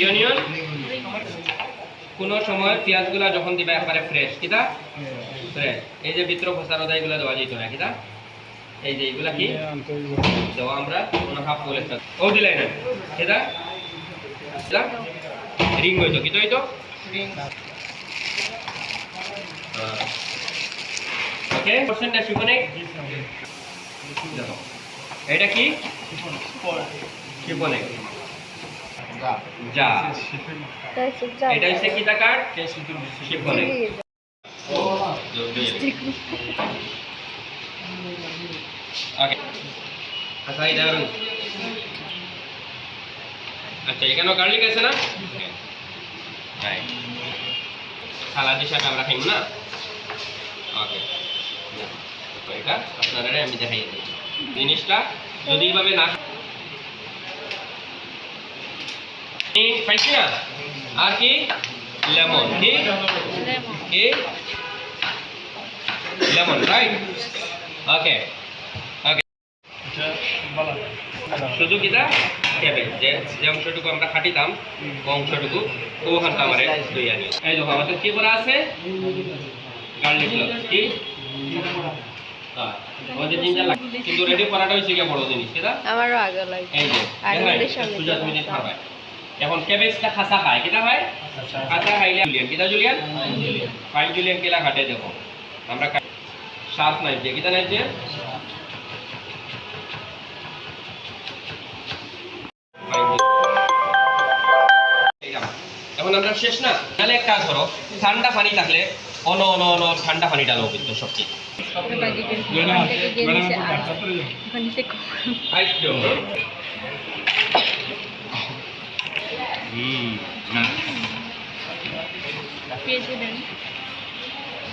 Union কোনো সময় পেঁয়াজগুলা যখন দিবা একবারে ফ্রেশ কিতা ফ্রেশ এই যে ভিতর ফসার এগুলা দেওয়া যেত না কিতা এই যে এগুলা কি? দেওয়া আমরা কোনো হাফ বলে ও দিলাই না কিতা রিং হইতো কি হইতো? ওকে কোশ্চেনটা শুনে দেখো। এটা কি? শিপনে যা। এটা হচ্ছে কি শিপনে ওকে আচ্ছা আচ্ছা এখানেও গার্লিক আছে না? রাইট সালাদ হিসাবে আমরা খাইব না? ওকে এটা আপনারা আমি দেখাই দিই। জিনিসটা যদি এইভাবে না পাইছি না? আর কি? লেমন। কি? কি? লেমন রাইট ওকে ওকে শুধু কিটা ক্যাবেজ যে যে অংশটুকু আমরা খাটিতাম ও অংশটুকু ওখানটা আমার দুই আনি এই দেখো আমাদের কি করা আছে? গার্লিক কি? আমাদের জিঞ্জার লাগে কিন্তু রেডি করাটা হচ্ছে গিয়ে বড় জিনিস কেটা আমারও আগে লাগে এই যে আর দেখাই, আমাদের সামনে সুজা তুমি যেটা খাবে এখন ক্যাবেজটা খাসা খায় কেটা খাসা। খাইলে জুলিয়ান কেটা জুলিয়ান ফাইভ জুলিয়ান কেলা ঘাটে দেখো। আমরা খাই। সাত নাই কেটা নাই যে? Five Julian। এইরকম। এখন আমরা শেষ না? তাহলে এক কাজ করো ঠান্ডা পানি থাকলে অন অন অন ঠান্ডা পানি ডালো কিন্তু সবচেয়ে।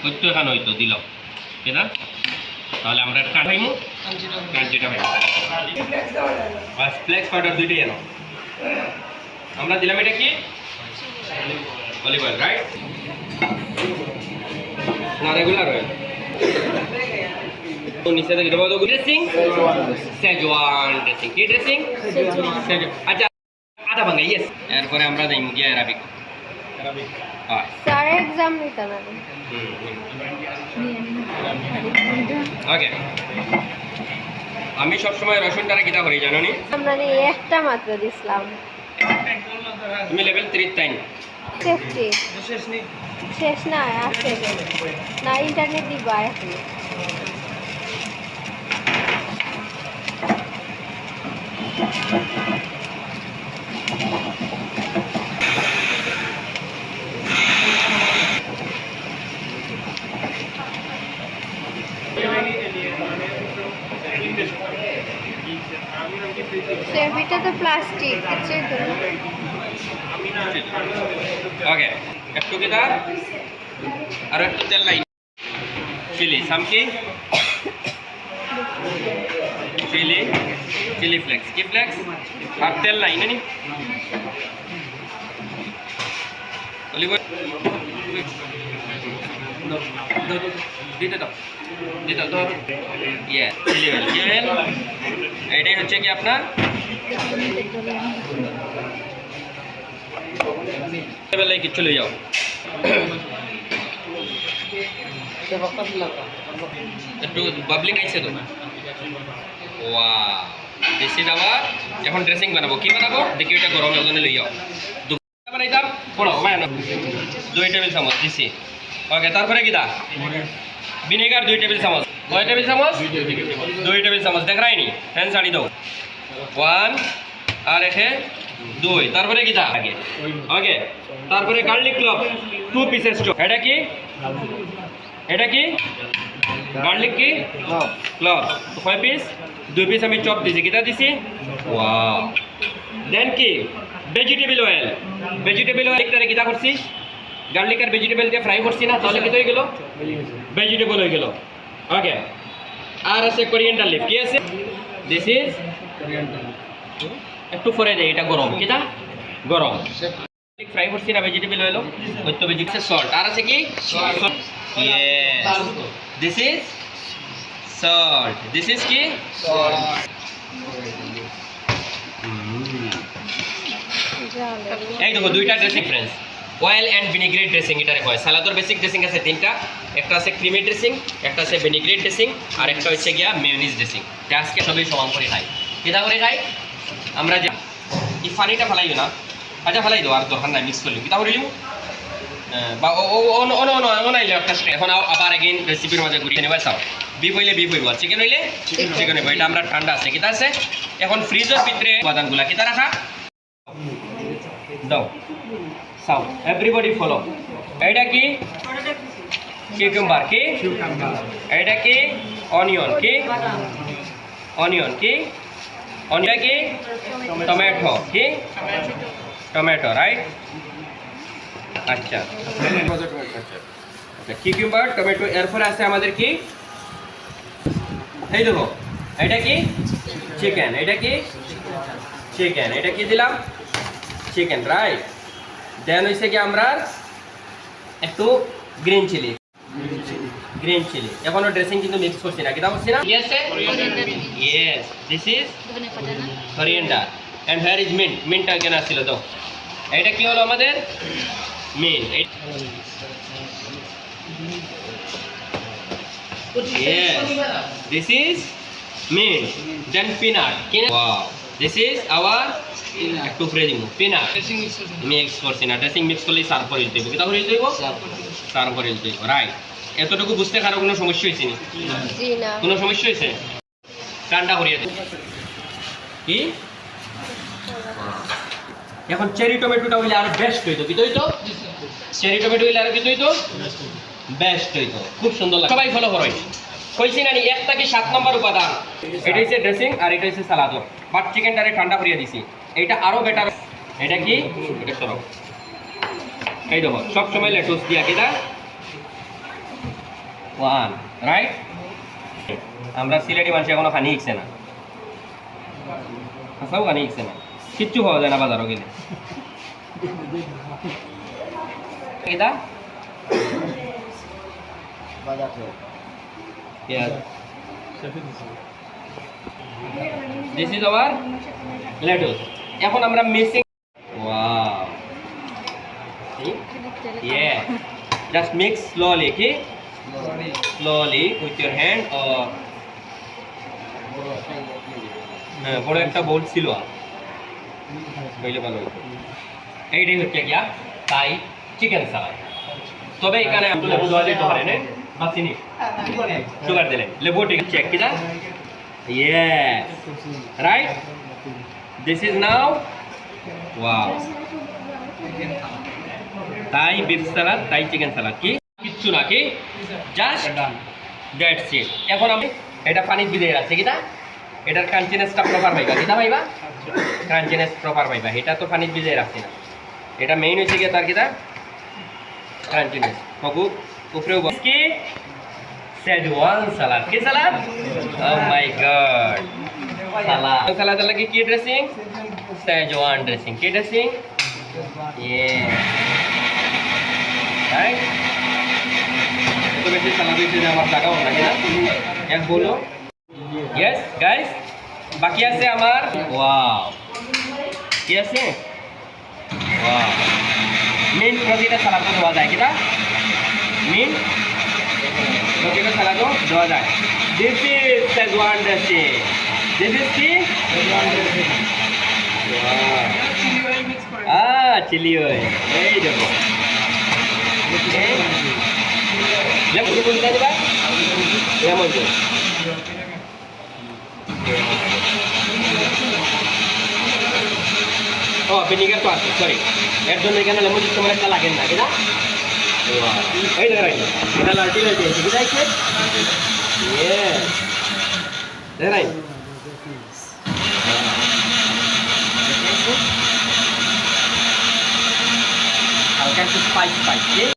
হইতো এখানে হইতো দিল। কেনা? তাহলে আমরা কাটাইমু কাঞ্চিটা ভাই বাস ফ্লেক্স পাউডার দুইটাই এনো। আমরা দিলাম এটা কি? অলিভ অয়েল রাইট না রেগুলার অয়েল নিচে থেকে ড্রেসিং সেজওয়ান ড্রেসিং কি ড্রেসিং আচ্ছা আদা ভাঙা ইয়েস এরপরে আমরা যাই গিয়ে অ্যারাবিক হয়। স্যার এক্সাম নিতে পারে। ওকে আমি সবসময় রসুনটারে কিতা করি জানো নি? আমরা একটা মাত্র দিছিলাম। তুমি লেভেল সেফটি শেষ না আছে না ইন্টারনেট দিবা এখন সেফটিটা তো প্লাস্টিক কিছুই তো না। ওকে একটু কিতা আর একটু তেল নাই। চিলি, সামকি? Chili chili flakes. কি ফ্লেক্স? আর তেল নাই, নানি? অলিভ দিতে দাও। দিতে দাও ইয়ে চিলি অয়েল কি অয়েল এটাই হচ্ছে কি আপনার? বেলায় কিচ্ছু লই যাও। একটু বাবলিং আইছে তো। ওয়া ইজ আওয়ার এখন ড্রেসিং বানাবো। কি বানাবো? দেখি ওইটা গরম ওজনে লই যাও। বানাইতাম বানানো দুই টেবিল চামচ দিছি। ওকে তারপরে কি দা? ভিনেগার দুই টেবিল চামচ। কয় টেবিল চামচ? দুই টেবিল চামচ। দেখ রাইনি ফ্যান ছাড়ি দাও। ওয়ান আর এখে দুই। তারপরে কি আগে। ওকে। তারপরে garlic clove two pieces chop এটা কি? এটা কি? গার্লিক কি? ক্লভ কয় পিস দুই পিস আমি চপ দিছি। কিটা দিছি? ওয়াও দেন কি? ভেজিটেবল অয়েল ভেজিটেবল অয়েল একটারে কিটা করছি গার্লিক আর ভেজিটেবল দিয়ে ফ্রাই করছি না? তাহলে কি হয়ে গেল? ভেজিটেবল হয়ে গেল। ওকে আর আছে কোরিয়েন্ডার লিফ কি আছে? দিস ইজ একটু পরে যাই এটা গরম। কিটা গরম। ফ্রাই করছি না ভেজিটেবল হইল হয়তো ভেজিটেবল সল্ট আর আছে কি? Yes this is salt this is কি? এই দেখো দুইটা dressing friends oil and vinaigrette dressing এটারে কয় সালাদর বেসিক ড্রেসিং আছে তিনটা। একটা আছে ক্রিমি ড্রেসিং একটা আছে ভিনিগ্রেট ড্রেসিং আর একটা হচ্ছে গিয়া মেয়নিজ ড্রেসিং আজকে সবই সমান করে খাই। কেটা করে খাই? আমরা যে এই পানিটা ফেলাইও না আচ্ছা ফেলাই দাও আর দরকার নাই মিক্স করলি কিতা করিলিম বা নো একটা এখন আবার এগেইন রেসিপির মাঝে ঘুরিয়ে নেবা চাও বিফ হইলে বিফ হইব চিকেন হইলে চিকেন হইব এটা আমরা ঠান্ডা আছে কিতা আছে এখন ফ্রিজের ভিতরে উপাদানগুলা কিতা রাখা দাও সাউ এভরিবডি ফলো এটা কি কিউকাম্বার কি এটা কি অনিয়ন কি অনিয়ন কি অনিয়ন কি? টমেটো। কি? টমেটো রাইট আচ্ছা। আচ্ছা কিউকাম্বার টমেটো, এরপরে আছে আমাদের কি? এই দেখো, এটা কি? চিকেন এটা কি? চিকেন এটা কি দিলাম? চিকেন রাইট দেন হয়েছে কি আমরা একটু গ্রিন চিলি গ্রিন চিলি। এখনও ড্রেসিং কিন্তু মিক্স করছি না। কিতা করছি না yes yes this is coriander and here is mint মিন্টটা কেন আসছিল? তো এটা কি হলো আমাদের? Yes. This is mint. Then peanut. Peanut. Wow. This is একটু ফ্রে দিব peanut. মিক্স করছি। না। ড্রেসিং মিক্স করলেই সার্ভ করে দিতে হইব। কিতা করে দিতে সার্ভ করে দিতে রাইট এতটুকু বুঝতে কারও কোনো সমস্যা হয়েছে? নি। কোনো সমস্যা হয়েছে? ঠান্ডা করিয়ে কি? এখন চেরি টমেটোটা হইলে আরও বেস্ট হইতো। কি হইতো চেরি টমেটো হইলে আরও কি হইতো বেস্ট হইতো। খুব সুন্দর লাগে। সবাই ফলো করো কইছি নানি একটা কি সাত নম্বর উপাদান? এটা হচ্ছে ড্রেসিং আর এটা হচ্ছে সালাদো বাট চিকেনটারে ঠান্ডা করিয়ে দিছি। এটা আরও বেটার এটা কি? এটা সরো। এই দেখো সব সময় লেটুস দিয়া কিনা ওয়ান রাইট আমরা সিলেটি মানুষ এখনও খানি শিখছে না। হাসাও খানি শিখছে না। কিচ্ছু পাওয়া যায় না বাজারও গেলে। এটা? দিস ইজ আওয়ার লেটুস এখন আমরা mixing wow yeah just mix slowly কি slowly with your hand or? হ্যাঁ বড় একটা বোল ছিল। ভালো হতো এইটাই হচ্ছে গিয়া তাই চিকেন সালাদ তবে এখানে আপনি লেবু দেওয়া যেতে পারে না বা চিনি। সুগার দিলে। লেবু ঠিক চেক কিনা yes right this is now wow Thai beef salad Thai chicken salad কি? কিচ্ছু না কি? জাস্ট দ্যাটস ইট এখন আমি এটা পানির ভিজে রাখছি কিনা এটার ক্রাঞ্চিনেসটা প্রপার পাইবা কিনা পাইবা? ক্রাঞ্চিনেস প্রপার পাইবা এটা তো পানির ভিজে রাখছি না। এটা মেইন হচ্ছে গিয়ে তার কিনা ক্রাঞ্চিনেস মগু উপরেও বস কি? সেজওয়ান সালাদ কি সালাদ ও মাই গড সালাদ সালাদ লাগে কি ড্রেসিং সেজওয়ান ড্রেসিং কি ড্রেসিং ইয়ে রাইট আমার টাকাও না। এক বলো। ইয়েস গাইস বাকি আছে আমার? ওয়াও কি আছে? ওয়াও মিন প্রতিটা সালাদও দেওয়া যায় কিনা মিন প্রতিটা সালাদও দেওয়া যায়। This is Szechuan dressing this is কি? আহ চিলি ওই এই দেখো কোন লেমন ও ভিনিগার তো আছে সরি এর জন্য এখানে লেমন জুস তোমার একটা লাগে না কিনা এই দেখো এটা লালটি লালটি আছে কি দেখছে দেখ হালকা একটু স্পাইস স্পাইস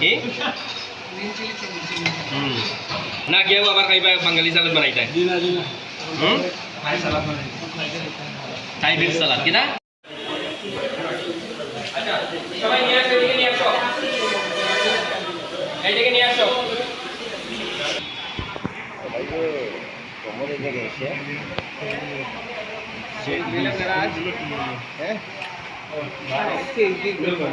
কি? না কেউ আবার খাইবা বাঙালি সালাদ বানাইতে? হুম? টাইপের সালাদ কি না? সবাই নিয়ে আসো এদিকে নিয়ে আসো। এইদিকে নিয়ে আসো। হ্যাঁ? ठीक ठीक बिल्कुल